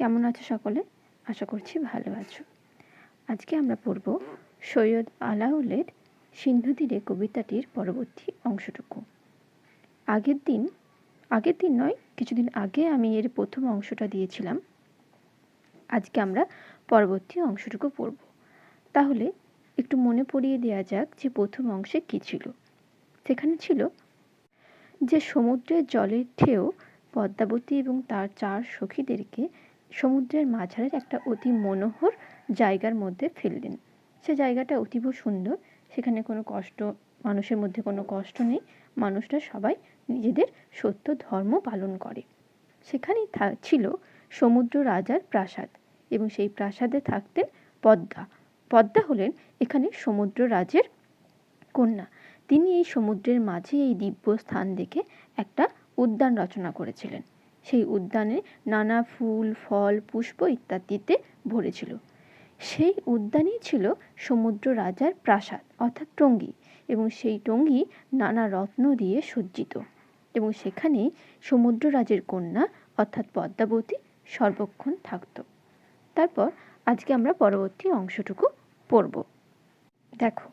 কেমন আছো সকলে? আশা করছি ভালো আছো। আজকে আমরা পড়ব সৈয়দ আলাউলের সিন্ধু তীরে কবিতাটির পরবর্তী অংশটুকু। আগের দিন আগের দিন নয়, কিছুদিন আগে আমি এর প্রথম অংশটা দিয়েছিলাম। আজকে আমরা পরবর্তী অংশটুকু পড়ব। তাহলে একটু মনে পড়িয়ে দেওয়া যাক যে প্রথম অংশে কী ছিল। সেখানে ছিল, যে সমুদ্রের জলের ঢেউ পদ্মাবতী এবং তার চার সখীদেরকে সমুদ্রের মাঝারের একটা অতি মনোহর জায়গার মধ্যে ফেললেন সে জায়গাটা অতীব সুন্দর। সেখানে কোনো কষ্ট, মানুষের মধ্যে কোনো কষ্ট নেই। মানুষরা সবাই নিজেদের সত্য ধর্ম পালন করে। সেখানেই ছিল সমুদ্র রাজার প্রাসাদ এবং সেই প্রাসাদে থাকতেন পদ্মা। পদ্মা হলেন এখানে সমুদ্র রাজের কন্যা। তিনি এই সমুদ্রের মাঝে এই দিব্য স্থান দেখে একটা উদ্যান রচনা করেছিলেন। সেই উদ্যানে নানা ফুল, ফল, পুষ্প ইত্যাদিতে ভরেছিল। সেই উদ্যানেই ছিল সমুদ্র রাজার প্রাসাদ, অর্থাৎ টঙ্গী, এবং সেই টঙ্গী নানা রত্ন দিয়ে সজ্জিত। এবং সেখানেই সমুদ্র রাজের কন্যা, অর্থাৎ পদ্মাবতী, সর্বক্ষণ থাকত। তারপর আজকে আমরা পরবর্তী অংশটুকু পড়ব। দেখো,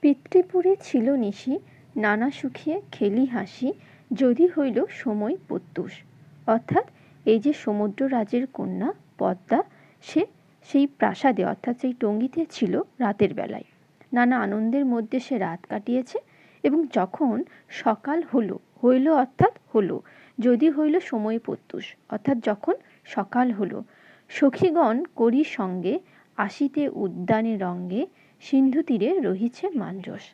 পিতৃপুরে ছিল নিশি, নানা সুখিয়ে খেলি হাসি, যদি হইল সময় প্রত্যুষ। অর্থাৎ এই যে সমুদ্র রাজের কন্যা পদ্মা, সে সেই প্রাসাদে, অর্থাৎ সেই টঙ্গিতে ছিল রাতের বেলায়। নানা আনন্দের মধ্যে সে রাত কাটিয়েছে এবং যখন সকাল হলো, হইল অর্থাৎ হলো, যদি হইল সময় প্রত্যুষ, অর্থাৎ যখন সকাল হলো, সখীগণ করি সঙ্গে আসিতে উদ্যানে রঙ্গে সিন্ধু তীরে রহিছে মাঞ্জস।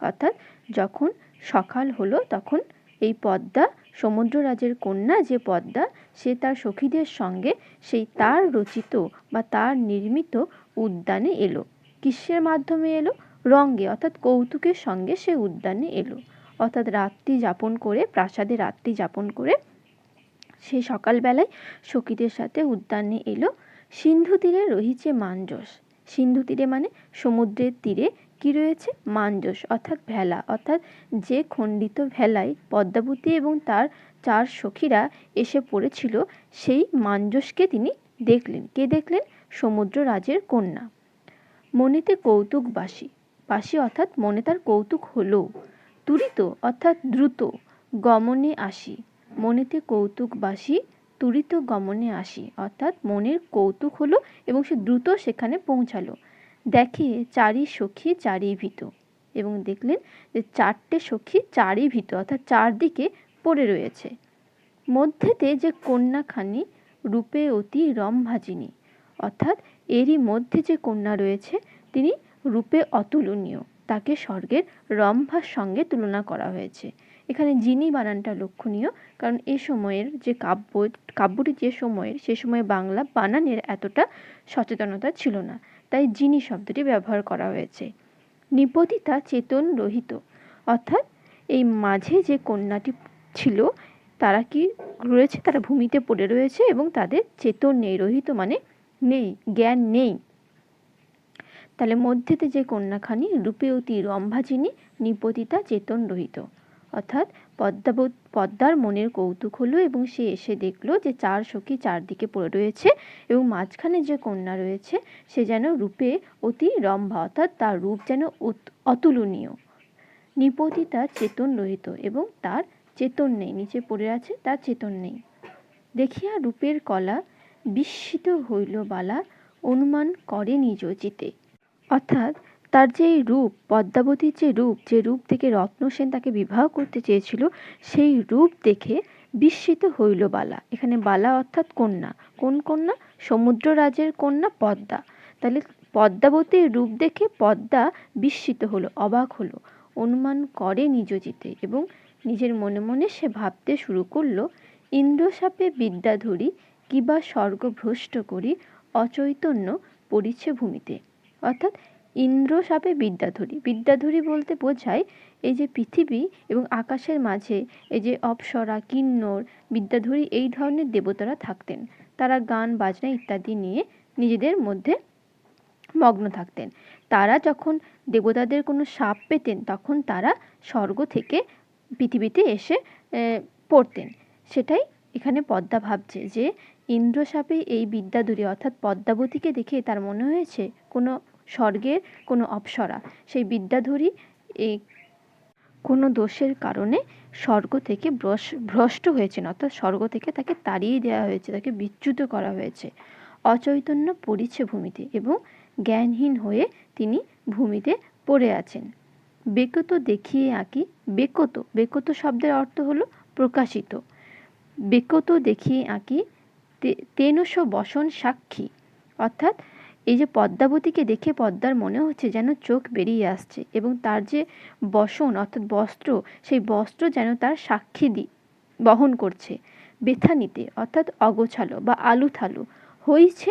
অর্থাৎ যখন সকাল হলো, তখন এই পদ্মা সমুদ্ররাজের কন্যা যে পদ্মা, সে তার সখীদের সঙ্গে সেই তার রচিত বা তার নির্মিত উদ্যানে এলো। কিসের মাধ্যমে এলো? রঙ্গে, অর্থাৎ কৌতুকের সঙ্গে সে উদ্যানে এলো। অর্থাৎ রাত্রি যাপন করে, প্রাসাদে রাত্রি যাপন করে সে সকালবেলায় সখীদের সাথে উদ্যানে এলো। সিন্ধু তীরে রহিছে মাঞ্জস সিন্ধু তীরে মানে সমুদ্রের তীরে কি রয়েছে? মাঞ্জস অর্থাৎ ভেলা, অর্থাৎ যে খণ্ডিত ভেলায় পদ্মাবতী এবং তার চার সখীরা এসে পড়েছিল, সেই মাঞ্জসকে তিনি দেখলেন। কে দেখলেন? সমুদ্র রাজের কন্যা। মনেতে কৌতুক বাসি। বাসি অর্থাৎ মনে তার কৌতুক হলো। তুরিত, অর্থাৎ দ্রুত, গমনে আসি। মনেতে কৌতুক বাসি, তুরিত গমনে আসি। অর্থাৎ মনের কৌতুক হলো এবং সে দ্রুত সেখানে পৌঁছালো। দেখে চারি সখী চারি ভীত এবং দেখলেন যে চারটে সখী চারি ভীত অর্থাৎ চারদিকে পড়ে রয়েছে। মধ্যেতে যে কন্যাখানি, রূপে অতি রম্ভাজিনী, অর্থাৎ এরই মধ্যে যে কন্যা রয়েছে, তিনি রূপে অতুলনীয়। তাকে স্বর্গের রম্ভার সঙ্গে তুলনা করা হয়েছে। এখানে যিনি বানানটা লক্ষণীয়, কারণ এ সময়ের যে কাব্য, কাব্যটি যে সময়ের, সে সময় বাংলা বানানের এতটা সচেতনতা ছিল না। তাই যিনি শব্দটি ব্যবহার করা হয়েছে। নিপতিতা চেতন রহিত। অর্থাৎ এই মাঝে যে কন্যাটি ছিল, তারা কি রয়েছে? তারা ভূমিতে পড়ে রয়েছে এবং তাদের চেতন নেই, রহিত মানে নেই, জ্ঞান নেই। তাহলে মধ্যেতে যে কন্যাখানি রূপেয়তী রম্ভাজিনী নিপতিতা চেতন রহিত। অর্থাৎ পদ্মা পদ্মার মনের কৌতুক হলো এবং সে এসে দেখল যে চার সখী চারদিকে পড়ে রয়েছে এবং মাঝখানে যে কন্যা রয়েছে, সে যেন রূপে অতি রম্ভা, অর্থাৎ তার রূপ যেন অতুলনীয়। নিপতি তার চেতন রহিত এবং তার চেতন নেই, নিচে পড়ে আছে, তার চেতন নেই। দেখিয়া রূপের কলা বিস্মিত হইল বালা, অনুমান করে নিজ চিতে। অর্থাৎ তার যে রূপ, পদ্মাবতীর যে রূপ যে রূপ দেখে রত্নসেন তাকে বিবাহ করতে চেয়েছিল, সেই রূপ দেখে বিস্মিত হইল বালা। এখানে বালা অর্থাৎ কন্যা। কোন কন্যা? সমুদ্র রাজের কন্যা পদ্মা। তাহলে পদ্মাবতীর রূপ দেখে পদ্মা বিস্মিত হলো, অবাক হলো, অনুমান করে নিজ জিতে এবং নিজের মনে মনে সে ভাবতে শুরু করল, ইন্দ্রসাপে বিদ্যা ধরি কিবা স্বর্গভ্রষ্ট করি অচৈতন্য পড়িছে ভূমিতে অর্থাৎ ইন্দ্র সাপে বিদ্যাধরী। বিদ্যাধরী বলতে বোঝায় এই যে পৃথিবী এবং আকাশের মাঝে এই যে অপ্সরা, কিন্নর, বিদ্যাধরী এই ধরনের দেবতারা থাকতেন। তারা গান, বাজনা ইত্যাদি নিয়ে নিজেদের মধ্যে মগ্ন থাকতেন। তারা যখন দেবতাদের কোনো সাপ পেতেন, তখন তারা স্বর্গ থেকে পৃথিবীতে এসে পড়তেন। সেটাই এখানে পদ্মা ভাবছে যে ইন্দ্রসাপে এই বিদ্যাধরী অর্থাৎ পদ্মাবতীকে দেখে তার মনে হয়েছে কোনো স্বর্গের কোনো অপ্সরা। সেই বিদ্যাধরী এই কোনো দোষের কারণে স্বর্গ থেকে ভ্রষ্ট হয়েছেন। অর্থাৎ স্বর্গ থেকে তাকে তাড়িয়ে দেওয়া হয়েছে, তাকে বিচ্যুত করা হয়েছে। অচৈতন্য পড়িছে ভূমিতে এবং জ্ঞানহীন হয়ে তিনি ভূমিতে পড়ে আছেন। বেকত দেখিয়ে আঁকি, বেকত বেকত শব্দের অর্থ হলো প্রকাশিত। বেকত দেখিয়ে আঁকি তেনস বসন সাক্ষী। অর্থাৎ এই যে পদ্মাবতীকে দেখে পদ্মার মনে হচ্ছে যেন চোখ বেরিয়ে আসছে এবং তার যে বসন অর্থাৎ বস্ত্র, সেই বস্ত্র যেন তার সাক্ষী দি, বহন করছে। বেথা নিতে অর্থাৎ অগোছালো বা আলু থালু হয়েছে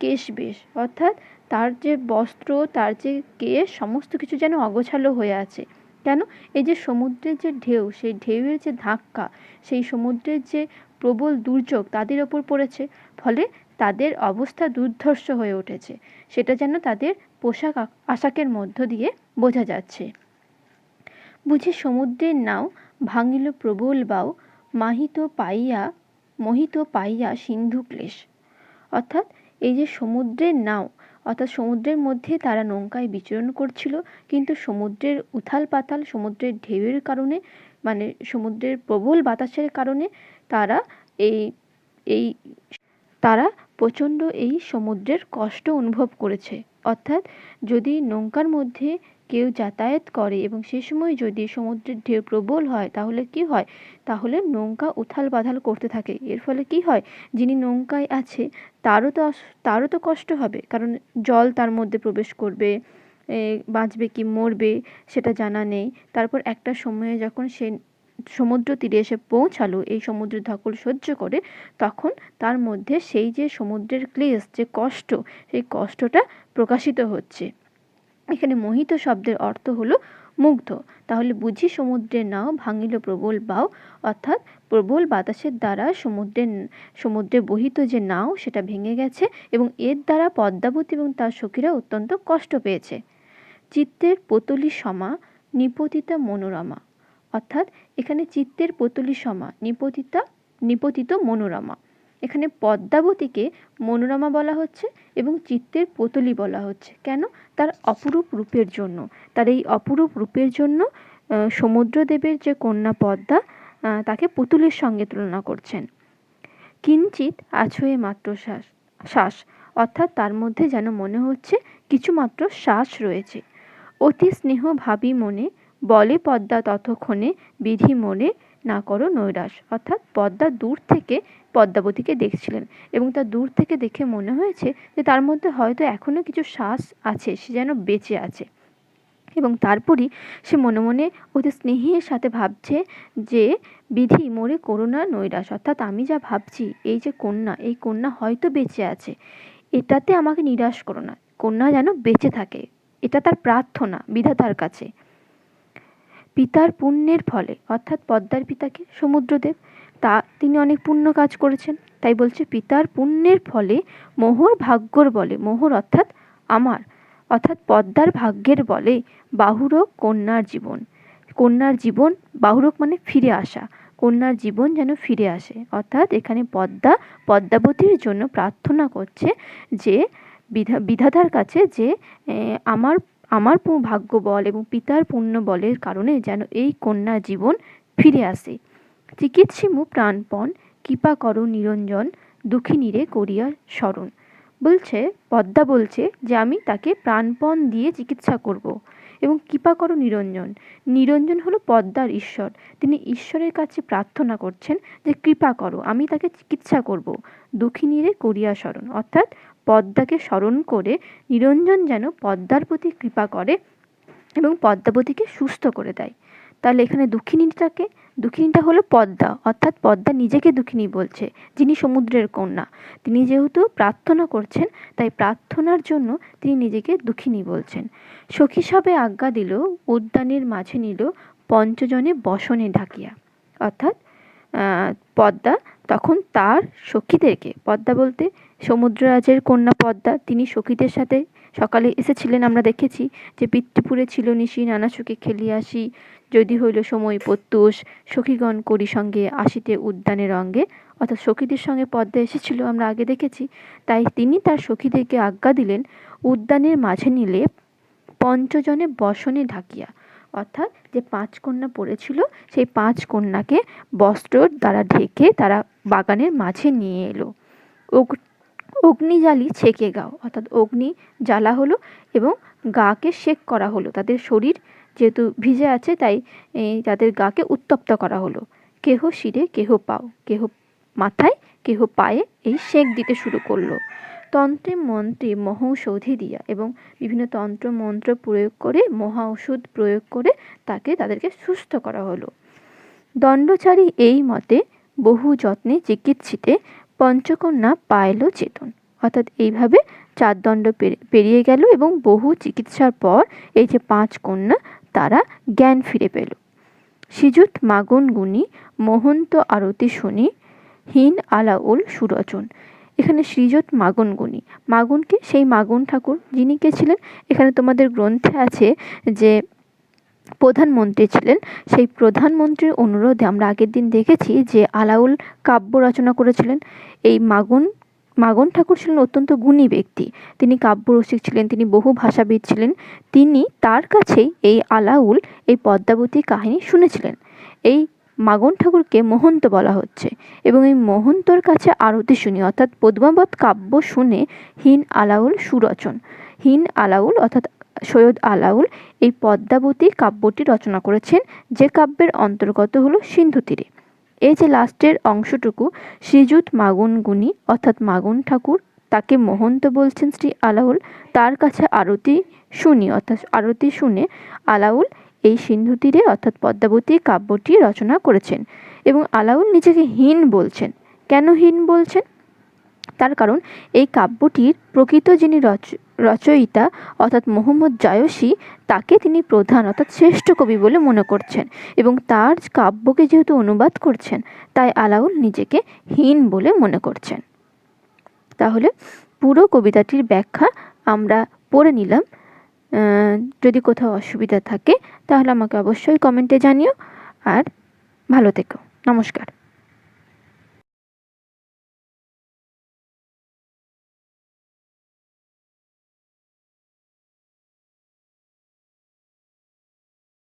কেশ বেশ অর্থাৎ তার যে বস্ত্র, তার যে কেশ, সমস্ত কিছু যেন অগোছালো হয়ে আছে। কেন? এই যে সমুদ্রের যে ঢেউ, সেই ঢেউয়ের যে ধাক্কা, সেই সমুদ্রের যে প্রবল দুর্যোগ তাদের ওপর পড়েছে। ফলে তাদের অবস্থা দুর্ধর্ষ হয়ে উঠেছে। সেটা যেন তাদের পোশাক আশাকের মধ্য দিয়ে বোঝা যাচ্ছে। বুঝি সমুদ্রের নাও ভাঙিল প্রবল বাউ, মাহিত পাইয়া, মোহিত পাইয়া সিন্ধু ক্লেশ। অর্থাৎ এই যে সমুদ্রের নাও, অর্থাৎ সমুদ্রের মধ্যে তারা নৌকায় বিচরণ করছিল, কিন্তু সমুদ্রের উথাল পাতাল, সমুদ্রের ঢেউয়ের কারণে মানে সমুদ্রের প্রবল বাতাসের কারণে তারা এই এই, তারা প্রচণ্ড এই সমুদ্রের কষ্ট অনুভব করেছে। অর্থাৎ যদি নৌকার মধ্যে কেউ যাতায়াত করে এবং সে সময় যদি সমুদ্রের ঢেউ প্রবল হয়, তাহলে কি হয়? তাহলে নৌকা উথাল পাথাল করতে থাকে। এর ফলে কি হয়? যিনি নৌকায় আছে, তারও তো তারও তো কষ্ট হবে। কারণ জল তার মধ্যে প্রবেশ করবে বাঁচবে কি মরবে, সেটা জানা নেই। তারপর একটা সময়ে যখন সে সমুদ্র তীরে এসে পৌঁছালো, এই সমুদ্রের ধকল সহ্য করে, তখন তার মধ্যে সেই যে সমুদ্রের ক্লেশ, যে কষ্ট, সেই কষ্টটা প্রকাশিত হচ্ছে। এখানে মোহিত শব্দের অর্থ হলো মুগ্ধ। তাহলে বুঝি সমুদ্রের নাও, ভাঙিল প্রবল বাও, অর্থাৎ প্রবল বাতাসের দ্বারা সমুদ্রের, সমুদ্রে বহিত যে নাও, সেটা ভেঙে গেছে এবং এর দ্বারা পদ্মাবতী এবং তার সখীরা অত্যন্ত কষ্ট পেয়েছে। চিত্তের পতলি সমা, নিপতিতা মনোরমা, অর্থাৎ এখানে চিত্তের পতলি সমা, নিপতিতা, নিপতিত মনোরমা। এখানে পদ্মাবতীকে মনোরমা বলা হচ্ছে এবং চিত্তের পুতলি বলা হচ্ছে। কেন? তার অপরূপ রূপের জন্য। তার এই অপরূপ রূপের জন্য সমুদ্রদেবের যে কন্যা পদ্মা তাকে পুতুলের সঙ্গে তুলনা করছেন। কিঞ্চিত আছয়ে মাত্র শ্বাস শ্বাস, অর্থাৎ তার মধ্যে যেন মনে হচ্ছে কিছুমাত্র শ্বাস রয়েছে। অতি স্নেহ ভাবি মনে বলে পদ্মা ততক্ষণে বিধি মনে না করো নৈরাশ। অর্থাৎ পদ্মা দূর থেকে পদ্মাবতীকে দেখছিলেন এবং তার দূর থেকে দেখে মনে হয়েছে যে তার মধ্যে হয়তো এখনও কিছু শ্বাস আছে, সে যেন বেঁচে আছে। এবং তারপরই সে মনে মনে অতি স্নেহের সাথে ভাবছে যে, বিধি মোরে করুণা নৈরাশ, অর্থাৎ আমি যা ভাবছি, এই যে কন্যা, এই কন্যা হয়তো বেঁচে আছে। এটাতে আমাকে নিরাশ করো না। কন্যা যেন বেঁচে থাকে। এটা তার প্রার্থনা বিধাতার কাছে। পিতার পুণ্যের ফলে, অর্থাৎ পদ্মার পিতাকে, সমুদ্রদেব, তা তিনি অনেক পুণ্য কাজ করেছেন। তাই বলছে, পিতার পুণ্যের ফলে মোহর ভাগ্যর বলে, মোহর অর্থাৎ আমার, অর্থাৎ পদ্মার ভাগ্যের বলে বাহুরক কন্যার জীবন। কন্যার জীবন বাহুরক মানে ফিরে আসা। কন্যার জীবন যেন ফিরে আসে। অর্থাৎ এখানে পদ্মা, পদ্মাবতীর জন্য প্রার্থনা করছে যে, বিধা, বিধাতার কাছে যে আমার আমার ভাগ্য বল এবং পিতার পুণ্য বলের কারণে যেন এই কন্যা জীবন ফিরে আসে। চিকিৎসিমু প্রাণপণ, কৃপা করো নিরঞ্জন, দুঃখিনীরে করিয়া স্মরণ। বলছে, পদ্মা বলছে যে আমি তাকে প্রাণপণ দিয়ে চিকিৎসা করব এবং কৃপা করো নিরঞ্জন। নিরঞ্জন হলো পদ্মার ঈশ্বর। তিনি ঈশ্বরের কাছে প্রার্থনা করছেন যে কৃপা করো, আমি তাকে চিকিৎসা করব। দুঃখিনীরে করিয়া স্মরণ। অর্থাৎ পদ্মাকে স্মরণ করে নিরঞ্জন যেন পদ্মার প্রতি কৃপা করে এবং পদ্মাবতীকে সুস্থ করে দেয়। তাহলে এখানে দুঃখিনীটাকে, দুঃখিনীটা হলো পদ্মা, অর্থাৎ পদ্মা নিজেকে দুঃখিনী বলছে, যিনি সমুদ্রের কন্যা। তিনি যেহেতু প্রার্থনা করছেন, তাই প্রার্থনার জন্য তিনি নিজেকে দুঃখিনী বলছেন। সখী সবে আজ্ঞা দিল, উদ্যানের মাঝে নিল, পঞ্চজনে বসনে ঢাকিয়া। অর্থাৎ পদ্মা, তখন তার সখীদেরকে, পদ্মা বলতে সমুদ্ররাজের কন্যা পদ্মা, তিনি সখীদের সাথে সকালে এসেছিলেন, আমরা দেখেছি যে পিতৃপুরে ছিল নিশি, নানা সুখে খেলিয়া আসি, যদি হইল সময় প্রত্যুষ, সখীগণ করি সঙ্গে আসিতে উদ্যানের অঙ্গে। অর্থাৎ সখীদের সঙ্গে পদ্মা এসেছিল, আমরা আগে দেখেছি, তাই তিনি তার সখীদেরকে আজ্ঞা দিলেন, উদ্যানের মাঝে নিলে পঞ্চজনে বসনে ঢাকিয়া অর্থাৎ যে পাঁচ কন্যা পড়েছিল, সেই পাঁচ কন্যাকে বস্ত্র দ্বারা ঢেকে তারা বাগানের মাঝে নিয়ে এলো। অগ- অগ্নি জ্বালি ছেঁকে গাও, অর্থাৎ অগ্নি জ্বালা হলো এবং গাকে শেক করা হলো। তাদের শরীর যেহেতু ভিজে আছে, তাই তাদের গাকে উত্তপ্ত করা হলো। কেহ শিরে, কেহ পাও, কেহ মাথায়, কেহ পায়ে এই শেক দিতে শুরু করল। তন্ত্রে মন্ত্রে মহৌষধি দিয়া এবং বিভিন্ন তন্ত্র মন্ত্র প্রয়োগ করে মহা ওষুধ প্রয়োগ করে তাকে তাদেরকে সুস্থ করা হলো। দণ্ডচারী এই মতে বহু যত্নে চিকিৎসিতে পঞ্চকন্যা পাইল চেতন। অর্থাৎ এইভাবে চার দণ্ড পেরি- পেরিয়ে গেল এবং বহু চিকিৎসার পর এই যে পাঁচ কন্যা, তারা জ্ঞান ফিরে পেল। শ্রীযুত মাগন গুণী মহন্ত আরতি শুনি, হীন আলাউল সুরচন এখানে শ্রীযুত মাগন গুণী। মাগনকে, সেই মাগন ঠাকুর যিনি কে ছিলেন, এখানে তোমাদের গ্রন্থে আছে যে প্রধানমন্ত্রী ছিলেন। সেই প্রধানমন্ত্রীর অনুরোধে আমরা আগের দিন দেখেছি যে আলাউল কাব্য রচনা করেছিলেন। এই মাগন মাগন ঠাকুর ছিলেন অত্যন্ত গুণী ব্যক্তি। তিনি কাব্যরসিক ছিলেন, তিনি বহু ভাষাবিদ ছিলেন। তিনি তার কাছেই এই আলাউল, এই পদ্মাবতী কাহিনী শুনেছিলেন। এই মাগন ঠাকুরকে মহন্ত বলা হচ্ছে এবং এই মহন্তর কাছে আরতি শুনি, অর্থাৎ পদ্মাবত কাব্য শুনে হিন আলাউল সুরচন। হিন আলাউল, অর্থাৎ সৈয়দ আলাউল এই পদ্মাবতী কাব্যটি রচনা করেছেন, যে কাব্যের অন্তর্গত হলো সিন্ধু তীরে। এই যে লাস্টের অংশটুকু, শ্রীযুত মাগুন গুণী, অর্থাৎ মাগুন ঠাকুর, তাকে মহন্ত বলছেন শ্রী আলাউল, তার কাছে আরতি শুনি, অর্থাৎ আরতি শুনে আলাউল এই সিন্ধু তীরে অর্থাৎ পদ্মাবতী কাব্যটি রচনা করেছেন এবং আলাউল নিজেকে হীন বলছেন। কেন হীন বলছেন? তার কারণ, এই কাব্যটির প্রকৃত যিনি রচ, রচয়িতা, অর্থাৎ মোহাম্মদ জায়সী, তাকে তিনি প্রধান, অর্থাৎ শ্রেষ্ঠ কবি বলে মনে করছেন এবং তার কাব্যকে যেহেতু অনুবাদ করছেন, তাই আলাউল নিজেকে হীন বলে মনে করছেন। তাহলে পুরো কবিতাটির ব্যাখ্যা আমরা পড়ে নিলাম। যদি কোথাও অসুবিধা থাকে তাহলে আমাকে অবশ্যই কমেন্টে জানিও। আর ভালো থেকো। নমস্কার।